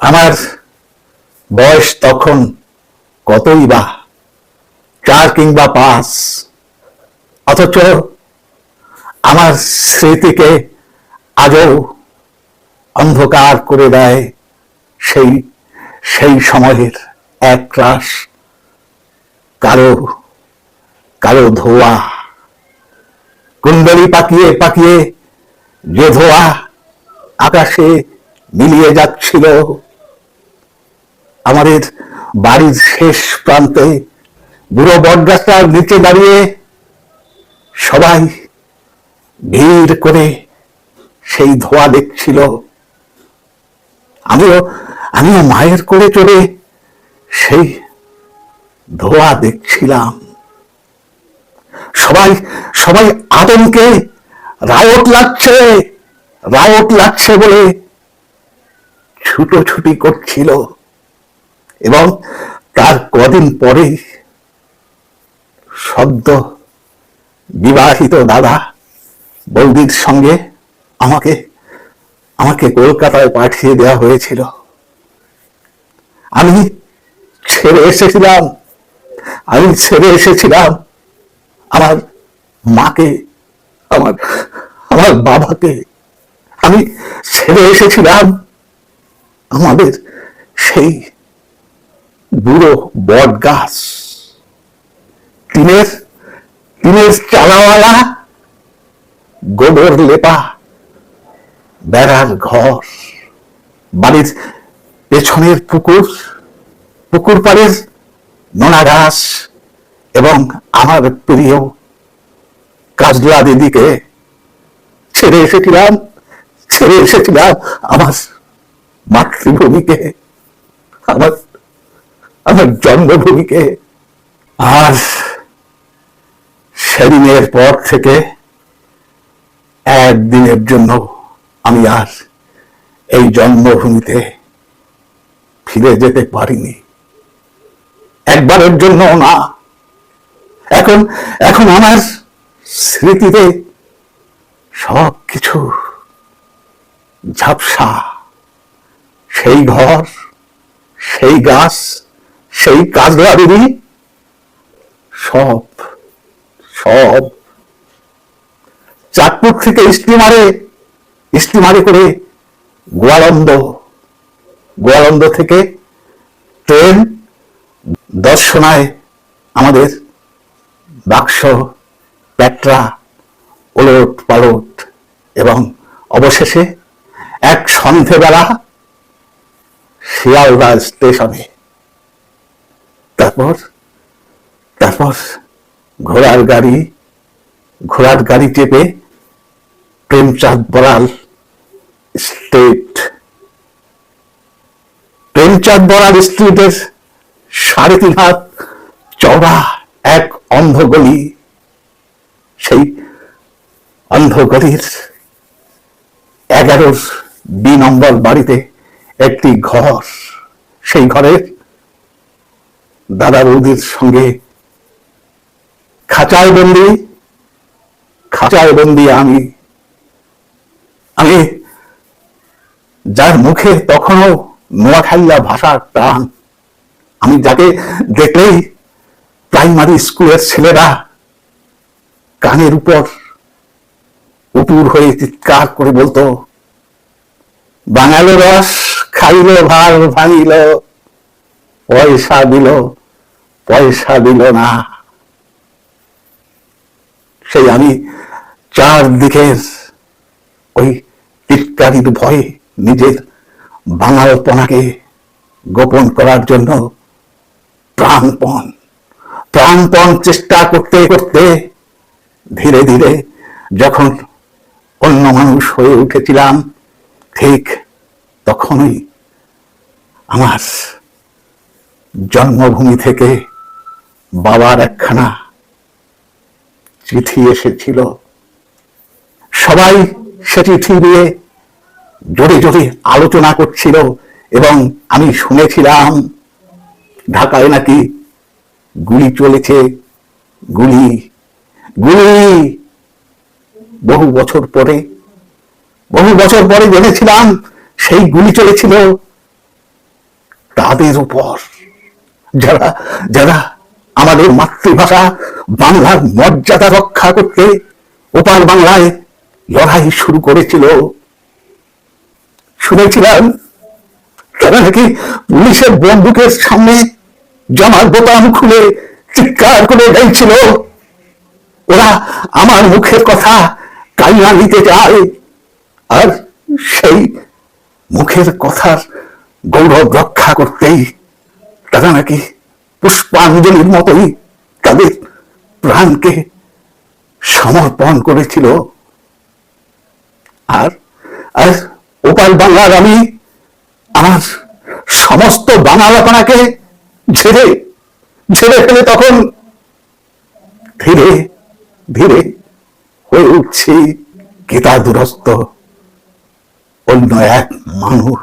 আমার বয়স তখন কতই বা? চার কিংবা পাঁচ। অথচ আমার স্মৃতিকে আজও অন্ধকার করে দেয় সেই সেই সময়ের এক রাস কালো কালো ধোয়া। কুণ্ডলি পাকিয়ে পাকিয়ে যে ধোয়া আকাশে মিলিয়ে যাচ্ছিল আমাদের বাড়ির শেষ প্রান্তে বুড়ো বটগাছটার নিচে দাঁড়িয়ে সবাই ভিড় করে সেই ধোয়া দেখছিল। আমিও আমিও মায়ের করে চলে সেই ধোয়া দেখছিলাম। সবাই সবাই আতঙ্কে রায়ট লাগছে রায়ট লাগছে বলে ছুটোছুটি করছিল। এবং তার কদিন পরেই সদ্য বিবাহিত দাদা বৌদির সঙ্গে আমাকে আমাকে কলকাতায় পাঠিয়ে দেওয়া হয়েছিল। আমি ছেড়ে এসেছিলাম, আমি ছেড়ে এসেছিলাম আমার মাকে, আমার আমার বাবাকে। আমি ছেড়ে এসেছিলাম আমাদের সেই বুড়ো বট গাছ। টিনের টিনের চালাওয়ালা গোবর লেপা, বেড়ার ঘর। বাড়ির পেছনের পুকুর পুকুর পাড়ের নোনা ঘাস এবং আমার প্রিয় কাজলা দিদিকে ছেড়ে এসেছিলাম ছেড়ে এসেছিলাম আমার মাতৃভূমিকে, আমার আমার জন্মভূমিকে আর সেদিনের পর থেকে একদিনের জন্য আমি আর এই জন্মভূমিতে ফিরে যেতে পারিনি। একবারের জন্য না। এখন এখন আমার স্মৃতিতে সব কিছু ঝাপসা। সেই ঘর, সেই গাছ সেই কাজলা দিদি সব সব। চাঁদপুর থেকে স্টিমারে স্টিমারে করে গোয়ালন্দ গোয়ালন্দ থেকে ট্রেন দর্শনায় আমাদের বাক্স, প্যাট্রা, ওলট পালট এবং অবশেষে এক সন্ধেবেলা শিয়ালদা স্টেশনে। তারপর তারপর ঘোড়ার গাড়ি ঘোড়ার গাড়ি চেপে প্রেমচাঁদ বড়াল স্টেট। প্রেমচাঁদ বড়াল স্ট্রিটের সাড়ে তিন হাত চওড়া এক অন্ধ গলি সেই অন্ধ গলির এগারোর বি নম্বর বাড়িতে একটি ঘর, সেই ঘরের দাদা বৌদির সঙ্গে খাঁচায় বন্দি খাঁচায় বন্দি আমি আমি যার মুখে তখনও নোয়াখাইয়া ভাষার টান আমি যাকে দেখলেই প্রাইমারি স্কুলের ছেলেরা কানের উপর উপুর হয়ে চিৎকার করে বলতো, বাঙালো রস খাইল, ভার ভাঙিল, পয়সা দিল পয়সা দিল না। সেই আমি চারদিকের ওই টিটকারির ভয়ে নিজের বাঙালপনাকে গোপন করার জন্য প্রাণপণ প্রাণপণ চেষ্টা করতে করতে ধীরে ধীরে যখন অন্য মানুষ হয়ে উঠেছিলাম, ঠিক তখনই আমার জন্মভূমি থেকে বাবার একখানা চিঠি এসেছিল। সবাই সে চিঠি দিয়ে জোরে জোরে আলোচনা করছিল এবং আমি শুনেছিলাম, ঢাকায় নাকি গুলি চলেছে, গুলি গুলি। বহু বছর পরে, বহু বছর পরে জেনেছিলাম সেই গুলি চলেছিল। তাদের উপর যারা যারা আমাদের মাতৃভাষা বাংলার মর্যাদা রক্ষা করতে ওপার বাংলায় লড়াই শুরু করেছিল। শুনেছিলাম তারা নাকি পুলিশের বন্দুকের সামনে জামার বোতাম খুলে চিৎকার করে গাইছিল ওরা আমার মুখের কথা কাইয়া নিতে চায়। আর সেই মুখের কথার গৌরব রক্ষা করতেই তারা নাকি পুষ্পাঞ্জলির মতোই তাদের প্রাণকে সমর্পণ করেছিল। আর আর ওপাল বাংলার আমি আমার সমস্ত বাঙালাপনাকে ঝেড়ে ঝেড়ে ফেলে তখন ধীরে ধীরে হয়ে উঠছি গীতা দুরস্ত অন্য এক মানুষ।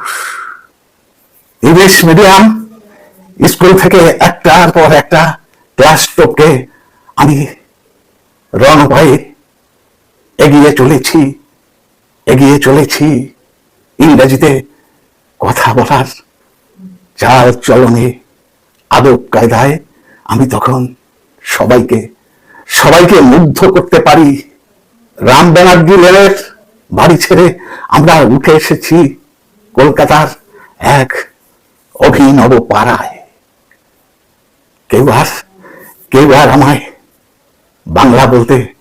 ইংলিশ মিডিয়াম স্কুল থেকে একটার পর একটা ক্লাস টপকে আমি রণভয়ে এগিয়ে চলেছি এগিয়ে চলেছি। ইংরেজিতে কথা বলার চাল চলনে আদব কায়দায় আমি তখন সবাইকে সবাইকে মুগ্ধ করতে পারি। রাম ব্যানার্জি লেনের বাড়ি ছেড়ে আমরা উঠে এসেছি কলকাতার এক অভিনব পাড়ায়। কেউ আর কেউ আর আমায় বাংলা বলতে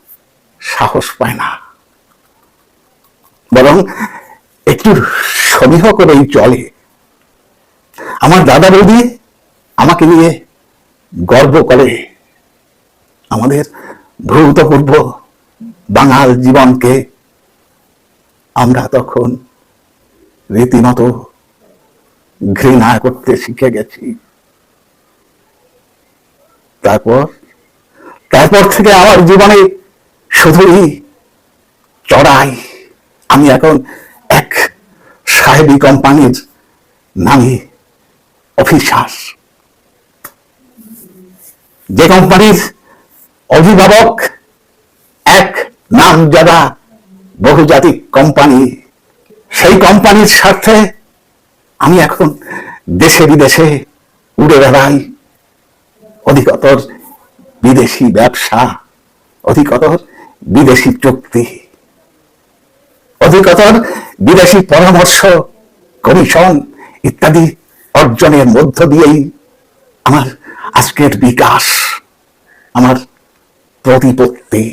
সাহস পায় না। বরং একটু সমীহ করেই চলে। আমার দাদা বৌদি আমাকে নিয়ে গর্ব করে। আমাদের ভূতপূর্ব বাঙাল জীবনকে আমরা তখন রীতিমতো ঘৃণা করতে শিখে গেছি। তারপর তারপর থেকে আমার জীবনে শুধুই চড়াই। আমি এখন এক সাহেবি কোম্পানির নামে অফিসার। যে কোম্পানির অভিভাবক এক নামজাদা বহুজাতিক কোম্পানি, সেই কোম্পানির স্বার্থে আমি এখন দেশে বিদেশে উড়ে বেড়াই। অধিকতর বিদেশি ব্যবসা, অধিকতর বিদেশি চুক্তি, অধিকতর বিদেশি পরামর্শ, কমিশন ইত্যাদি অর্জনের মধ্য দিয়েই আমার আজকের বিকাশ, আমার প্রতিপত্তি।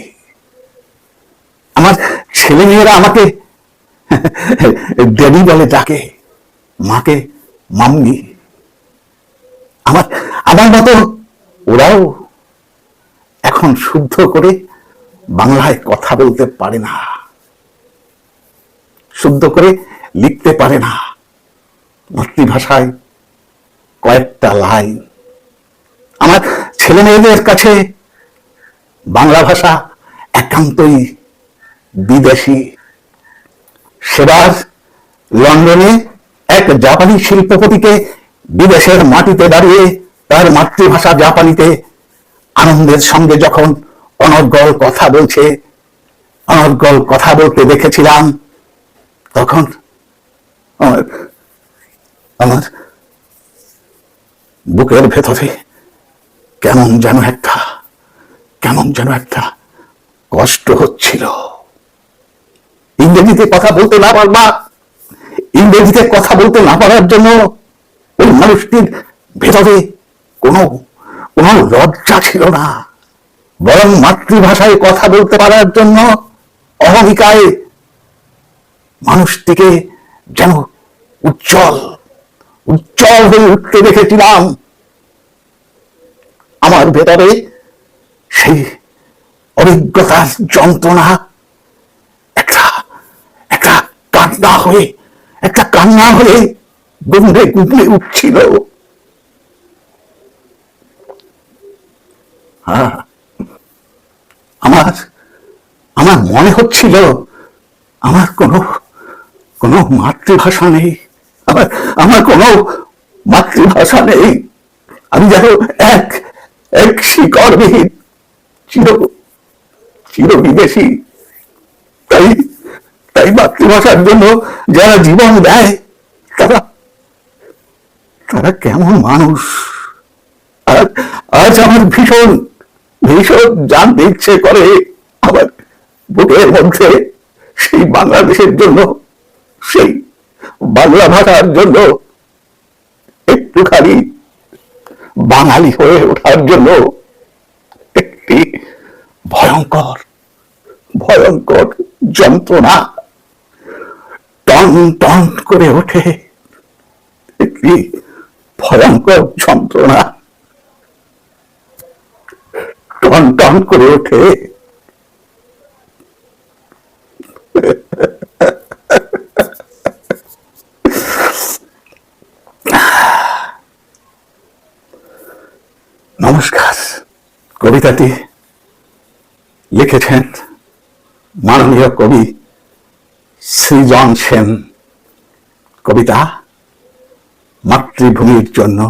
আমার ছেলেমেয়েরা আমাকে দেবী বলে ডাকে, মাকে মাম্মি আমার আমার মতো এখন শুদ্ধ করে বাংলায় কথা বলতে পারে না। শুদ্ধ করে লিখতে পারে না। মাতৃভাষায় কয়েকটা লাইন। আমার ছেলে মেয়েদের কাছে বাংলা ভাষা একান্তই বিদেশি। সেবার লন্ডনে এক জাপানি শিল্পপতিকে বিদেশের মাটিতে দাঁড়িয়ে তার মাতৃভাষা জাপানিতে আনন্দের সঙ্গে যখন অনর্গল কথা বলছে, অনর্গল কথা বলতে দেখেছিলাম, তখন আমার আমার বুকের ভেতরে কেমন যেন একটা, কেমন যেন একটা কষ্ট হচ্ছিল। ইংরেজিতে কথা বলতে না পারবা, ইংরেজিতে কথা বলতে না পারার জন্য ওই মানুষটির ভেতরে কোনো কোনো লজ্জা ছিল না। বরং মাতৃভাষায় কথা বলতে পারার জন্য অহমিকায় মানুষটিকে যেন উজ্জ্বল উজ্জ্বল হয়ে উঠতে দেখেছিলাম। আমার ভেতরে সেই অভিজ্ঞতার যন্ত্রণা, একটা একটা কান্না হয়ে, একটা কান্না হয়ে গুমড়ে গুমড়ে উঠছিল। আমার আমার মনে হচ্ছিল আমার কোনো কোনো মাতৃভাষা নেই। আমার আমার কোনো মাতৃভাষা নেই। আমি যেন এক এক শিকড়বিহীন, চির চির বিদেশি তাই তাই মাতৃভাষার জন্য যারা জীবন দেয়, তারা তারা কেমন মানুষ? আজ আমার ভীষণ ভীষণ জানতে ইচ্ছে করে আমার বুকের মধ্যে সেই বাংলাদেশের জন্য, সেই বাংলা ভাষার জন্য, একটুখানি বাঙালি হয়ে ওঠার জন্য একটি ভয়ঙ্কর ভয়ঙ্কর যন্ত্রণা টন টন করে ওঠে। একটি ভয়ঙ্কর যন্ত্রণা। টন টন করে ওঠে। নমস্কার। কবিতাটি লিখেছেন মাননীয় কবি সৃজন সেন। কবিতা মাতৃভূমির জন্য